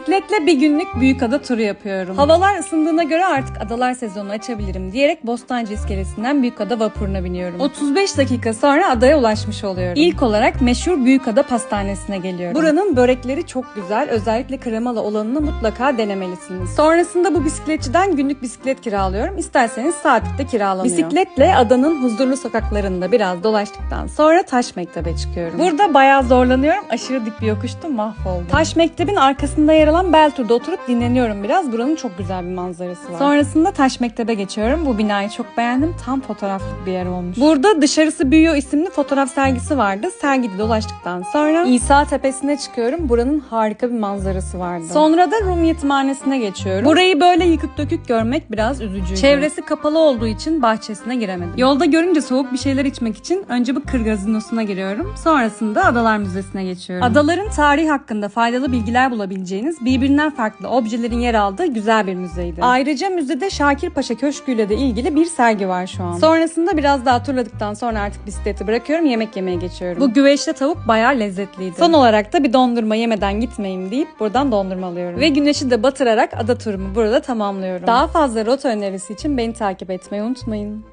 Bisikletle bir günlük Büyükada turu yapıyorum. Havalar ısındığına göre artık adalar sezonu açabilirim diyerek Bostancı iskelesinden Büyükada vapuruna biniyorum. 35 dakika sonra adaya ulaşmış oluyorum. İlk olarak meşhur Büyükada Pastanesi'ne geliyorum. Buranın börekleri çok güzel. Özellikle kremalı olanını mutlaka denemelisiniz. Sonrasında bu bisikletçiden günlük bisiklet kiralıyorum. İsterseniz saatlik de kiralanıyor. Bisikletle adanın huzurlu sokaklarında biraz dolaştıktan sonra Taş Mekteb'e çıkıyorum. Burada bayağı zorlanıyorum. Aşırı dik bir yokuştu mahvoldum. Taş Mekteb'in arkasında yer alan Beltur'da oturup dinleniyorum biraz. Buranın çok güzel bir manzarası var. Sonrasında Taş Mekteb'e geçiyorum. Bu binayı çok beğendim. Tam fotoğraflık bir yer olmuş. Burada Dışarısı Büyüyor isimli fotoğraf sergisi vardı. Sergide dolaştıktan sonra İsa Tepesi'ne çıkıyorum. Buranın harika bir manzarası vardı. Sonra da Rum Yetimhanesi'ne geçiyorum. Burayı böyle yıkık dökük görmek biraz üzücü. Çevresi kapalı olduğu için bahçesine giremedim. Yolda görünce soğuk bir şeyler içmek için önce bu kır gazinosuna giriyorum. Sonrasında Adalar Müzesi'ne geçiyorum. Adaların tarihi hakkında faydalı bilgiler bulabileceğiniz birbirinden farklı objelerin yer aldığı güzel bir müzeydi. Ayrıca müzede Şakir Paşa Köşkü ile de ilgili bir sergi var şu an. Sonrasında biraz daha turladıktan sonra artık bisikleti bırakıyorum yemek yemeye geçiyorum. Bu güveçli tavuk bayağı lezzetliydi. Son olarak da bir dondurma yemeden gitmeyeyim deyip buradan dondurma alıyorum. Ve güneşi de batırarak ada turumu burada tamamlıyorum. Daha fazla rota önerisi için beni takip etmeyi unutmayın.